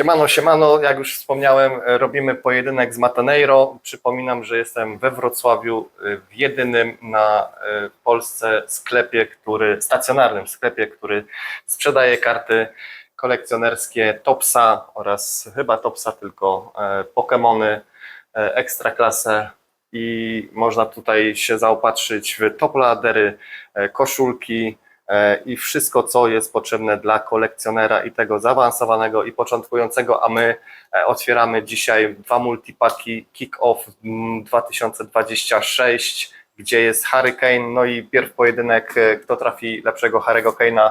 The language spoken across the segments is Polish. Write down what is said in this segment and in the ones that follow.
Siemano, siemano, jak już wspomniałem, e, robimy pojedynek z Mataneiro. Przypominam, że jestem we Wrocławiu e, w jedynym na e, Polsce sklepie, który, stacjonarnym sklepie, który sprzedaje karty kolekcjonerskie Topsa oraz chyba Topsa, tylko Pokemony, e, Ekstraklasę i można tutaj się zaopatrzyć w topladery, e, koszulki, i wszystko, co jest potrzebne dla kolekcjonera i tego zaawansowanego i początkującego, a my e, otwieramy dzisiaj dwa multipaki Kick-Off mm, 2026, gdzie jest Hurricane, no i pierw pojedynek, e, kto trafi lepszego Harry'ego Kane'a,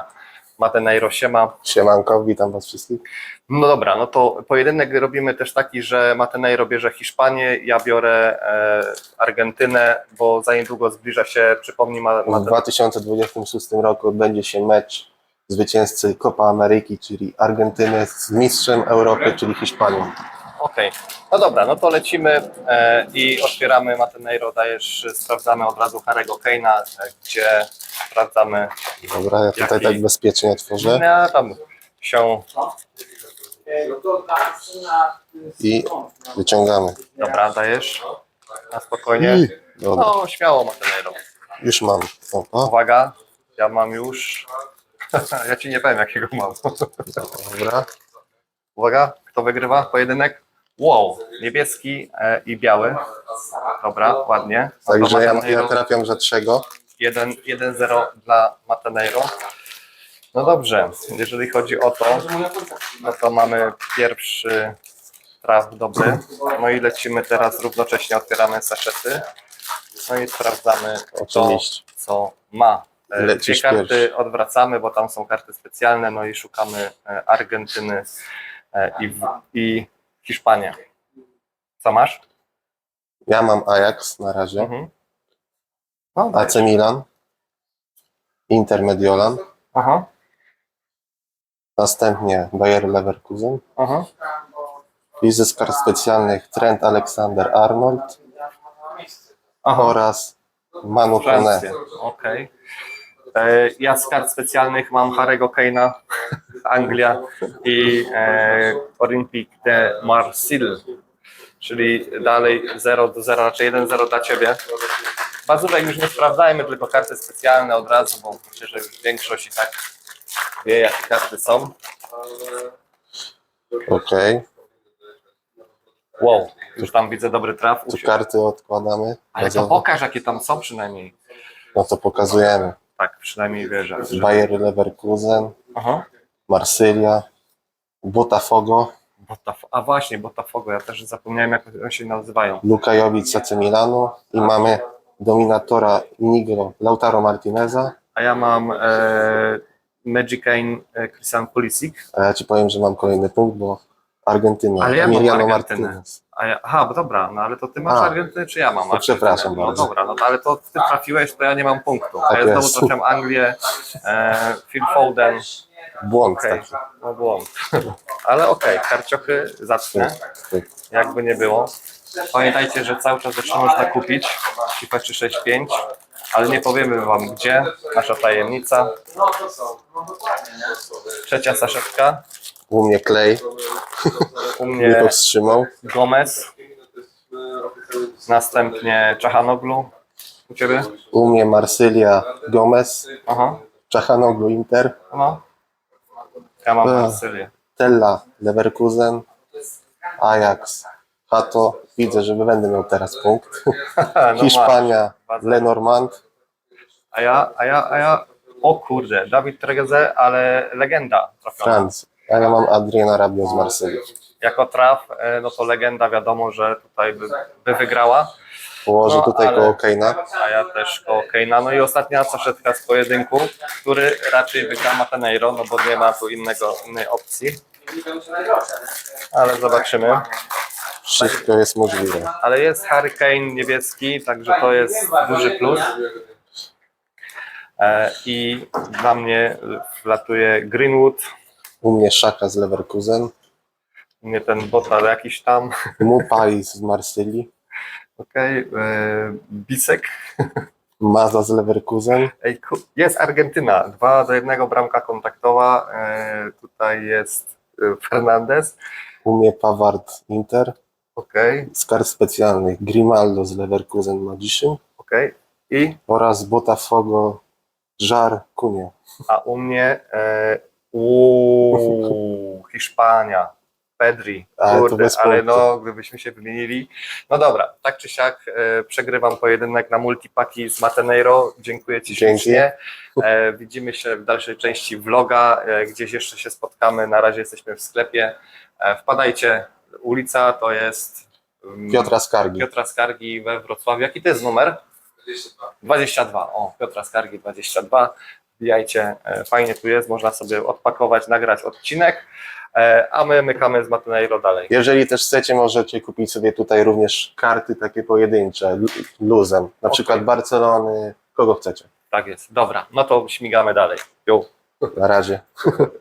Mateneiro Siema. Siemanko, witam was wszystkich. No dobra, no to pojedynek robimy też taki, że Mateneiro bierze Hiszpanię, ja biorę e, Argentynę, bo za niedługo zbliża się, przypomnij, ma, W ma 2026 roku odbędzie się mecz zwycięzcy Copa Ameryki, czyli Argentyny z mistrzem Europy, czyli Hiszpanią. Okej, no dobra, no to lecimy e, i otwieramy Mateneiro, dajesz, sprawdzamy od razu Harry'ego Kane'a, e, gdzie sprawdzamy, Dobra, ja tutaj Jaki? tak bezpiecznie otworzę no tam się, i wyciągamy. dobra, dajesz, na spokojnie, I, dobra, no śmiało Mateneiro, już mam. O, o, uwaga, ja mam już, ja ci nie powiem jakiego mam, dobra, uwaga, kto wygrywa pojedynek? Wow, niebieski e, i biały, dobra, ładnie, także ja, ja trafiam że trzego. 1 1-0 dla Mateneiro. No dobrze, jeżeli chodzi o to, no to mamy pierwszy traf dobry. No i lecimy teraz równocześnie, otwieramy saszety. No i sprawdzamy to, co ma. E, Dwie Lecisz karty pierwszy. odwracamy, bo tam są karty specjalne, no i szukamy e, Argentyny e, i, w- i Hiszpanię. Co masz? Ja mam Ajax na razie, Mhm. No, AC Milan, Inter Mediolan, Aha, następnie Bayer Leverkusen aha. i ze kart specjalnych Trent Alexander-Arnold Aha. oraz Manu Kone. Francja. Okej. E, Ja z kart specjalnych mam Harry'ego Kane'a, Anglia i e, Olympique de Marseille, czyli dalej 0 do 0, raczej 1-0 dla Ciebie. Bazówek już nie sprawdzajmy, tylko karty specjalne od razu, bo myślę, że już większość i tak wie, jakie karty są. Okej, Wow, już tam widzę dobry traf. tu karty odkładamy. Ale to pokaż, jakie tam są przynajmniej. No to pokazujemy. Tak, przynajmniej wierzę. że- Bayer Leverkusen, Aha. Marsylia, Botafogo, Botaf- A właśnie, Botafogo, ja też zapomniałem jak oni się nazywają. Luka Jovic AC Milano i mamy dominatora Nigro Lautaro Martineza, A ja mam e, Magicane e, Christian Pulisic, a ja ci powiem, że mam kolejny punkt, bo Argentyna, Ale ja mam Emiliano Argentynę. Martinez. a ja, aha, bo dobra, no ale to ty masz A. Argentynę, czy ja mam To Argentynę? przepraszam No bardzo. dobra, no to, ale to ty trafiłeś, to ja nie mam punktu. A Tak ja znowu jest. trafiam Anglię, e, Phil Foden, Błąd okej, taki. no błąd. Ale okej, karciochy zacznę, Tak. jakby nie było. Pamiętajcie, że cały czas jeszcze można kupić FIFA 365, ale nie powiemy wam gdzie, nasza tajemnica. Trzecia saszetka, U mnie Clay, u nie mnie powstrzymał. Gomez, następnie Czachanoglu, u Ciebie? U mnie Marsylia Gomez, Aha, Czachanoglu Inter, no. Ja mam Ech. Marsylię. Tella Leverkusen, Ajax, Hato. Widzę, że będę miał teraz punkt. No. Hiszpania, Lenormand, A ja, a ja, a ja, o kurde, Dawid Tregeze, ale legenda trafiona. Francja. A ja mam Adriana Rabiot z Marsylii. Jako traf, e, no to legenda wiadomo, że tutaj by, by wygrała, Położę No, tutaj ale- koło a ja też koło Keina. No i ostatnia saszetka z pojedynku, który raczej wygra Mateneiro, no bo nie ma tu innego, innej opcji. Ale zobaczymy. Wszystko jest możliwe. Ale jest Hurricane niebieski, także to jest duży plus. E, I dla mnie wlatuje Greenwood, U mnie Szaka z Leverkusen, u mnie ten botal jakiś tam, Mupai z Marsylii, okej, e, Bisek. Maza z Leverkusen, Ej, jest Argentyna, 2 do 1 bramka kontaktowa, e, tutaj jest Fernandez. U mnie Paward Inter. Okej, Z kart specjalnych Grimaldo z Leverkusen Magician okej. I oraz Botafogo Żar Kunie. a u mnie e, uuu, Hiszpania. Pedri, Ale to kurde, bez ale punktu. no, gdybyśmy się wymienili. No dobra, tak czy siak e, przegrywam pojedynek na multipaki z Mateneiro. Dziękuję Ci Dzięki. ślicznie. E, widzimy się w dalszej części vloga, e, gdzieś jeszcze się spotkamy. Na razie jesteśmy w sklepie. E, wpadajcie, ulica to jest mm, Piotra Skargi. Piotra Skargi we Wrocławiu. Jaki to jest numer? 22. O, Piotra Skargi 22. Wbijajcie, e, fajnie tu jest, można sobie odpakować, nagrać odcinek, e, a my mykamy z Mateneiro dalej. Jeżeli też chcecie, możecie kupić sobie tutaj również karty takie pojedyncze, lu- luzem. Na przykład Barcelony, kogo chcecie. Tak jest, dobra, no to śmigamy dalej. Jo. Na razie.